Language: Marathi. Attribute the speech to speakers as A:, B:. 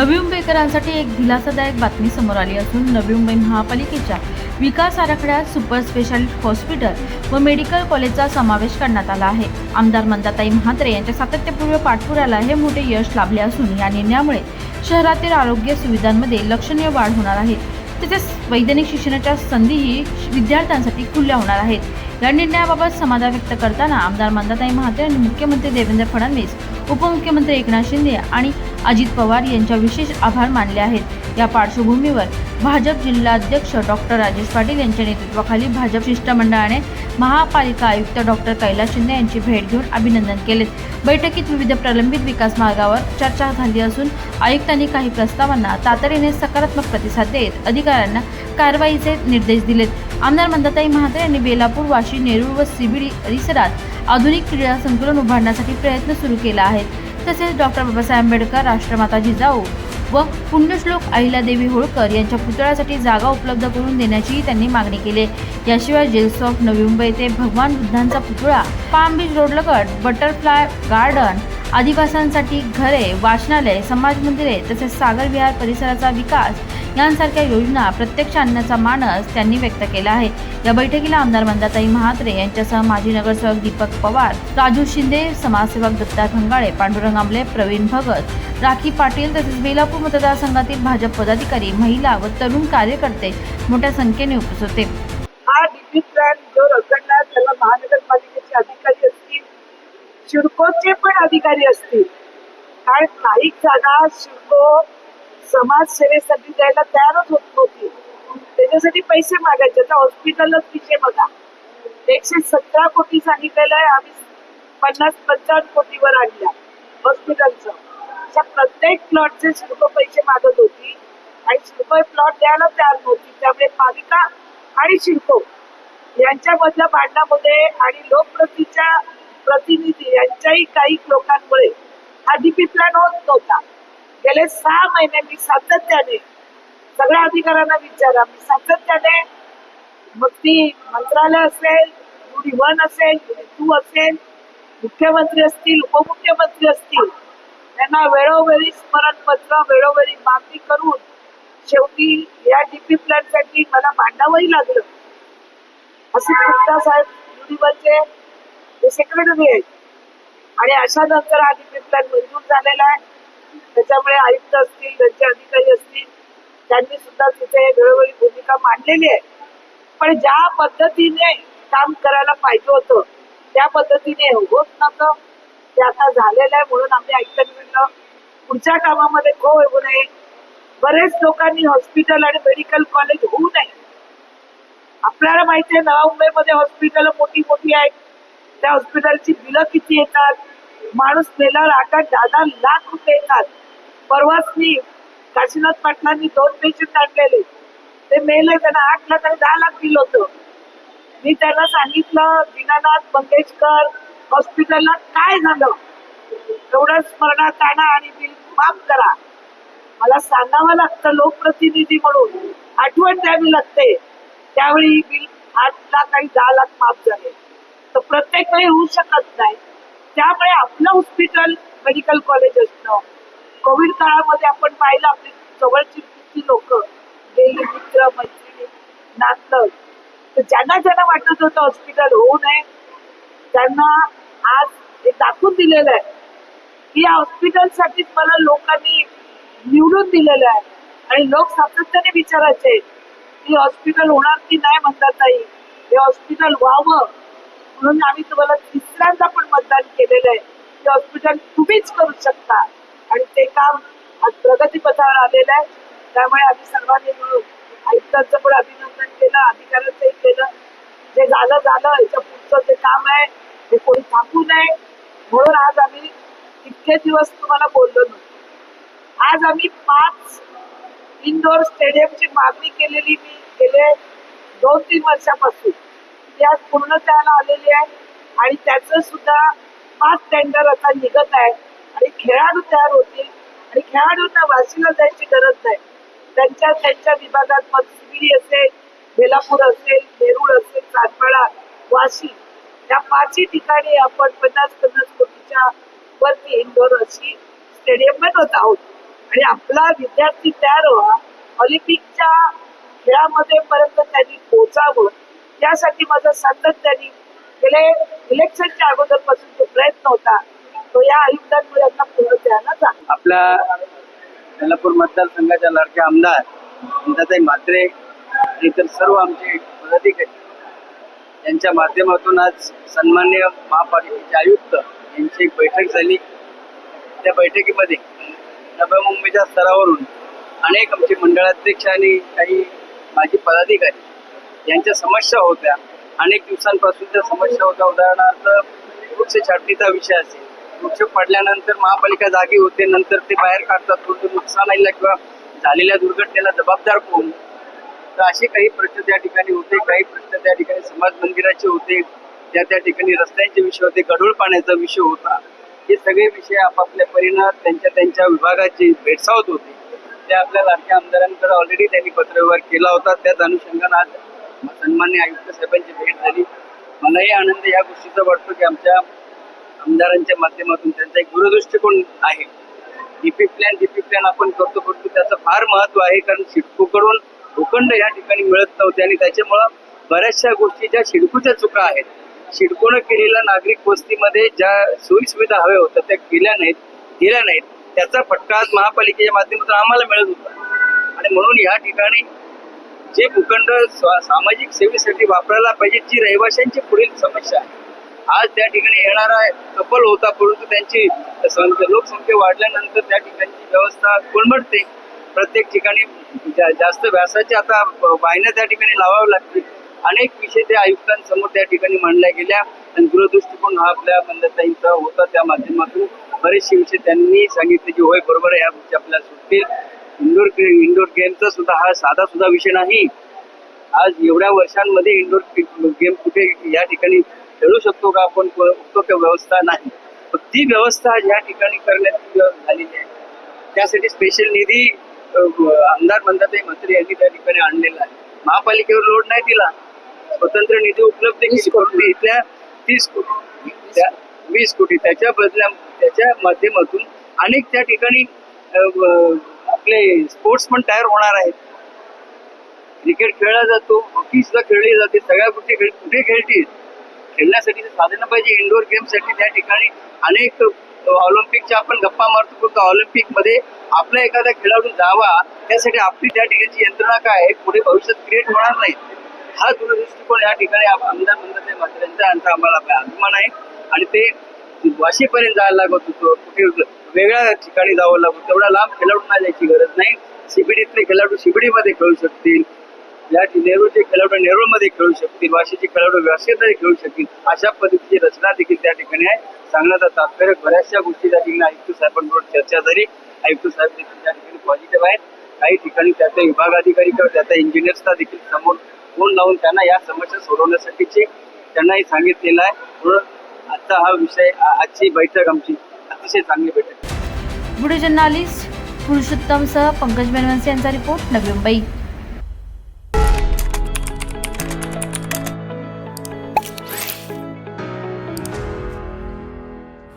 A: नवी मुंबईकरांसाठी एक दिलासादायक बातमी समोर आली असून नवी मुंबई महापालिकेच्या विकास आराखड्यात सुपर स्पेशालिस्ट हॉस्पिटल व मेडिकल कॉलेजचा समावेश करण्यात आला आहे. आमदार मंदाताई म्हात्रे यांच्या सातत्यपूर्व पाठपुराला हे मोठे यश लाभले असून या निर्णयामुळे शहरातील आरोग्य सुविधांमध्ये लक्षणीय वाढ होणार आहे. तसेच वैज्ञानिक शिक्षणाच्या संधीही विद्यार्थ्यांसाठी खुल्या होणार आहेत. या निर्णयाबाबत समाधान व्यक्त करताना आमदार मंदाताई म्हात्रे आणि मुख्यमंत्री देवेंद्र फडणवीस उपमुख्यमंत्री एकनाथ शिंदे आणि अजित पवार यांच्या विशेष आभार मानले आहेत. या पार्श्वभूमीवर भाजप जिल्हाध्यक्ष डॉक्टर राजेश पाटील यांच्या नेतृत्वाखाली भाजप शिष्टमंडळाने महापालिका आयुक्त डॉक्टर कैलास शिंदे यांची भेट घेऊन अभिनंदन केले. बैठकीत विविध प्रलंबित विकास मार्गावर चर्चा झाली असून आयुक्तांनी काही प्रस्तावांना तातडीने सकारात्मक प्रतिसाद देत अधिकाऱ्यांना कारवाईचे निर्देश दिलेत. आमदार मंदाताई महात्रे यांनी बेलापूर वाशी नेरूळ व सिबिडी परिसरात आधुनिक क्रीडा संकुलन उभारण्यासाठी प्रयत्न सुरू केला आहे. तसेच डॉक्टर बाबासाहेब आंबेडकर राष्ट्रमाता जिजाऊ व पुण्यश्लोक अहिल्यादेवी होळकर यांच्या पुतळ्यासाठी जागा उपलब्ध करून देण्याचीही त्यांनी मागणी केली. याशिवाय जेल्स ऑफ नवी मुंबई येथे भगवान बुद्धांचा पुतळा पाम बीच रोडलगट बटरफ्लाय गार्डन आदिवासांसाठी घरे वाचनालय समाज मंदिरे तसेच सागर विहार परिसराचा विकास यांसारख्या योजना प्रत्यक्ष आणण्याचा मानस त्यांनी व्यक्त केला आहे. या बैठकीला आमदार मंदाताई महात्रे यांच्यासह माजी नगरसेवक दीपक पवार राजू शिंदे समाजसेवक दत्ता खंगाळे पांडुरंग आमले प्रवीण भगत राखी पाटील तसेच बेलापूर मतदारसंघातील भाजप पदाधिकारी महिला व तरुण कार्यकर्ते मोठ्या संख्येने उपस्थित होते.
B: हा प्लॅन जो त्याला महानगरपालिकेचे अधिकारी असतील शिडकोचे पण अधिकारी असतील. कारण काही जागा शिडको समाजसेवेसाठी द्यायला तयारच होत नव्हती. त्याच्यासाठी पैसे मागायचे. तर हॉस्पिटलच विषय बघा. एकशे सतरा कोटी सांगितलेलं आहे. आम्ही पन्नास पंचावन्न कोटीवर आणल्या हॉस्पिटलचं अशा प्रत्येक प्लॉटचे शिल्प पैसे मागत होती. आणि शिल्प प्लॉट द्यायला तयार नव्हती. त्यामुळे पालिका आणि शिल्प यांच्यामधल्या भांडणामध्ये आणि लोकप्रतीच्या प्रतिनिधी यांच्याही काही लोकांमुळे हा डीपी प्लॅन होत नव्हता. गेले सहा महिने मी सातत्याने सगळ्या अधिकाऱ्यांना विचारा मी सातत्याने मग ती मंत्रालय असेल कुणी वन असेल कुणी टू असेल मुख्यमंत्री असतील उपमुख्यमंत्री असतील त्यांना वेळोवेळी स्मरणपत्र वेळोवेळी मागणी करून शेवटी या डीपी प्लॅनसाठी मला भांडावंही लागलं. असे गुप्ता साहेब युनिव्हरचे सेक्रेटरी आहेत आणि अशा नंतर हा डीपी प्लॅन मंजूर झालेला आहे. त्याच्यामुळे आयुक्त असतील त्यांचे अधिकारी असतील त्यांनी सुद्धा तिथे वेळोवेळी भूमिका मांडलेली आहे. पण ज्या पद्धतीने काम करायला पाहिजे होतं त्या पद्धतीने होत नव्हतं. ते आता झालेलं आहे म्हणून आम्ही आयुक्तांकडनं पुढच्या कामामध्ये खो होऊ नये. बरेच लोकांनी हॉस्पिटल आणि मेडिकल कॉलेज होऊ नये. आपल्याला माहिती आहे नवा मुंबईमध्ये हॉस्पिटल मोठी मोठी आहेत. त्या हॉस्पिटलची बिलं किती येतात? माणूस मेल्यावर आता दहा लाख रुपये येतात. परवाच मी काशीनाथ पाटलांनी दोन पेशंट आणलेले. ते मेले त्यांना आठ लाख आणि दहा लाख दिलं होतं. मी त्यांना सांगितलं दीनानाथ मंगेशकर हॉस्पिटलला काय झालं? एवढं स्मरणात आणा आणि बिल माफ करा. मला सांगावं लागतं लोकप्रतिनिधी म्हणून. आठवण द्यावी लागते. त्यावेळी बिल आठ लाख आणि दहा लाख माफ झाले. तर प्रत्येक वेळी होऊ शकत नाही. त्यामुळे आपलं हॉस्पिटल मेडिकल कॉलेज असणं कोविड काळामध्ये आपण पाहिलं आपली जवळची लोक गेली मित्र मैत्रिणी नातलं तर ज्यांना ज्यांना वाटत होतं हॉस्पिटल होऊ नये त्यांना आज हे दाखवून दिलेलं आहे की या हॉस्पिटलसाठीच मला लोकांनी निवडून दिलेलं आहे. आणि लोक सातत्याने विचारायचे की हॉस्पिटल होणार की नाही? म्हणतात नाही. हे हॉस्पिटल व्हावं. म्हणून आम्ही तुम्हाला तिसऱ्यांदा पण मतदान केलेलं आहे. ते हॉस्पिटल तुम्हीच करू शकता. आणि ते काम आज प्रगतीपथावर आलेलं आहे. त्यामुळे आम्ही सर्वांनी मिळून आयुक्तांचं पण अभिनंदन केलं अधिकाऱ्यांचंही केलं. जे झालं झालं. याच्या पुढचं जे काम आहे ते कोणी थांबू नये. म्हणून आज आम्ही इतके दिवस तुम्हाला बोललो नव्हतो आज आम्ही पाच इंडोर स्टेडियमची मागणी केलेली मी गेले दोन तीन वर्षापासून. ती पूर्ण पूर्णत्वाला आलेली आहे आणि त्याचं सुद्धा पाच टेंडर आता निघत आहे. आणि खेळाडू तयार होतील आणि खेळाडूंना वाशीला जायची गरज नाही. त्यांच्या त्यांच्या विभागात मग सिविडी असेल बेलापूर असेल नेरूळ असेल सातपाडा वाशी या पाचही ठिकाणी आपण पन्नास पन्नास कोटीच्या वरती इंडोर अशी स्टेडियम बनवत आहोत. आणि आपला विद्यार्थी तयार व्हा. ऑलिम्पिकच्या खेळामध्ये पर्यंत त्यांनी पोहोचावं. यासाठी माझा सातत्याने गेले इलेक्शनच्या अगोदरपासून जो प्रयत्न होता तो या आयुक्तांमुळे आता पूर्ण झाला
C: आपल्या कोल्हापूर मतदारसंघाच्या लाडक्या आमदार अंदाताई म्हात्रे इतर सर्व आमचे पदाधिकारी यांच्या माध्यमातून आज सन्मान्य महापालिकेचे आयुक्त यांची एक बैठक झाली. त्या बैठकीमध्ये नव्या मुंबईच्या स्तरावरून अनेक आमचे मंडळाध्यक्ष आणि काही माजी पदाधिकारी यांच्या समस्या होत्या. अनेक दिवसांपासून त्या समस्या होत्या. उदाहरणार्थ वृक्ष छाटणीचा विषय असेल. वृक्ष पडल्यानंतर महापालिका जागी होते. नंतर ते बाहेर काढतात. म्हणजे कोणतं नुकसानाला किंवा झालेल्या दुर्घटनेला जबाबदार कोण? तर असे काही प्रश्न त्या ठिकाणी होते. काही प्रश्न त्या ठिकाणी समाज मंदिराचे होते. त्या त्या ठिकाणी रस्त्यांचे विषय होते. गढूळ पाण्याचा विषय होता. हे सगळे विषय आपापल्या परिणाम त्यांच्या त्यांच्या विभागाचे भेडसावत होते. ते आपल्या लाडक्या आमदारांकडे ऑलरेडी त्यांनी पत्रव्यवहार केला होता. त्याच अनुषंगाने आज सन्मान्य आयुक्त साहेबांची भेट झाली. मलाही आनंद या गोष्टीचा वाटतो की आमच्या आमदारांच्या माध्यमातून त्यांचा एक दूरदृष्टिकोन आहे. डीपी प्लॅन डीपी प्लॅन आपण करतो परंतु त्याचं फार महत्त्व आहे. कारण सिडकोकडून भूखंड या ठिकाणी मिळत नव्हते आणि त्याच्यामुळं बऱ्याचशा गोष्टी ज्या शिडकोच्या चुका आहेत शिडकोनं केलेल्या नागरिक वस्तीमध्ये ज्या सोयीसुविधा हव्या होत्या त्या केल्या नाहीत केल्या नाहीत. त्याचा फटका आज महापालिकेच्या माध्यमातून आम्हाला मिळत होता. आणि म्हणून या ठिकाणी जे भूखंड सामाजिक सेवेसाठी वापरायला पाहिजे जी रहिवाशांची पुढील समस्या आहे. आज त्या ठिकाणी येणारा कपल होता परंतु त्यांची लोकसंख्या वाढल्यानंतर त्या ठिकाणची व्यवस्था कोलमडते. प्रत्येक ठिकाणी जा- जास्त व्यासाच्या आता वाहिन्या त्या ठिकाणी लावाव्या लागतील. अनेक विषय त्या आयुक्तांसमोर त्या ठिकाणी मांडल्या गेल्या आणि दूरदृष्टिकोन हा आपल्या मंदताईंचा होता. त्या माध्यमातून बरेचसे विषय त्यांनी सांगितले की होय बरोबर या गोष्टी आपल्याला सुटतील. इंडोर इंडोर गेमचा सुद्धा हा साधा सुद्धा विषय नाही. आज एवढ्या वर्षांमध्ये इंडोर गेम कुठे या ठिकाणी खेळू शकतो का आपण? को- तो व्यवस्था नाही. पण ती व्यवस्था या ठिकाणी करण्यात झालेली आहे. त्यासाठी स्पेशल निधी आमदार म्हणतात मंत्री यांनी त्या ठिकाणी आणलेला आहे. महापालिकेवर लोड नाही दिला. स्वतंत्र निधी उपलब्ध इथल्या तीस कोटी. त्या वीस कोटी. त्याच्या बदल्या त्याच्या माध्यमातून अनेक त्या ठिकाणी आपले स्पोर्ट्स पण तयार होणार आहेत. क्रिकेट खेळला जातो हॉकी सुद्धा खेळली जाते सगळ्या गोष्टी खेळ कुठे खेळतील? खेळण्यासाठी साधनं पाहिजे इंडोर गेमसाठी त्या ठिकाणी अनेक ऑलिम्पिकच्या आपण गप्पा मारतो फक्त ऑलिम्पिकमध्ये आपला एखादा खेळाडू जावा त्यासाठी आपली त्या ठिकाणची यंत्रणा काय आहे पुढे भविष्यात क्रिएट होणार नाही. हा दूरदृष्टिकोन या ठिकाणी आमदार मंत्री मात्र यांचा आम्हाला अभिमान आहे. आणि ते वाशीपर्यंत जायला लागत होतो कुठे वेगळ्या ठिकाणी जावं लागतं. तेवढा लांब खेळाडूंना जायची गरज नाही. शिबिडीतले खेळाडू शिबिडीमध्ये खेळू शकतील. या नेहरूचे खेळाडू नेहरूमध्ये खेळू शकतील. वाशीचे खेळाडू वाशीमध्ये खेळू शकतील. अशा पद्धतीची रचना देखील त्या ठिकाणी आहे. सांगण्याचा तात्पर्य बऱ्याचशा गोष्टी त्या ठिकाणी आयुक्त साहेबांबरोबर चर्चा झाली. आयुक्त साहेब देखील त्या ठिकाणी पॉझिटिव्ह आहेत. काही ठिकाणी त्याचा विभागाधिकारी किंवा त्याचा इंजिनियर्सचा देखील समोर फोन लावून त्यांना या समस्या सोडवण्यासाठीची त्यांनाही सांगितलेलं आहे. म्हणून आजचा हा विषय आजची बैठक आमची अतिशय चांगली भेटेल.
A: व्हिडिओ जर्नालिस्ट पुरुषोत्तमसह पंकज बेनवंशी यांचा रिपोर्ट नवी मुंबई.